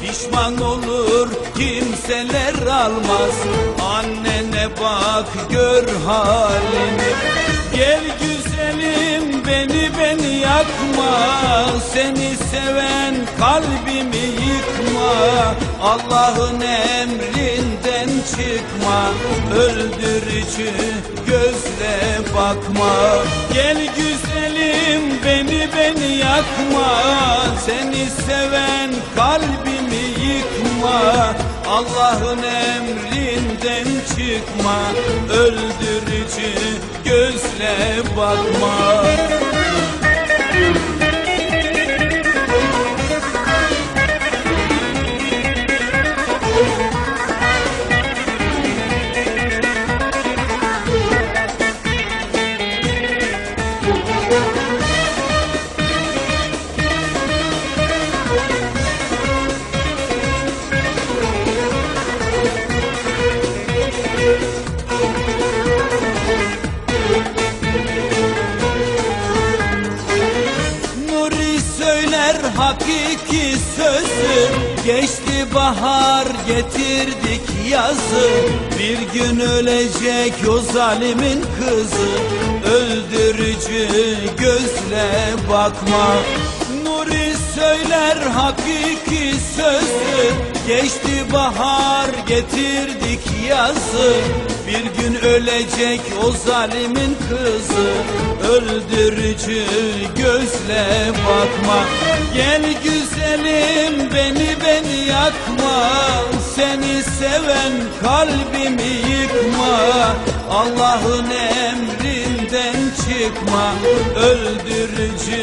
Pişman olur kimseler almaz. Annene bak gör halini. Gel güzelim beni beni yakma. Seni seven kalbimi yıkma. Allah'ın emrinden çıkma. Öldürücü gözle bakma. Gel güzelim beni beni yakma. Seni seven kalbimi Allah'ın emrinden çıkma Öldürücü gözle bakma Nuri söyler hakiki sözü. Geçti bahar getirdik yazı. Bir gün ölecek o zalimin kızı. Öldürücü gözle bakma söyler hakiki sözü Geçti bahar getirdik yazı. Bir gün ölecek o zalimin kızı Öldürücü gözle bakma. Gel güzelim beni beni yakma. Seni seven kalbimi yıkma. Allah'ın emrinden çıkma. Öldürücü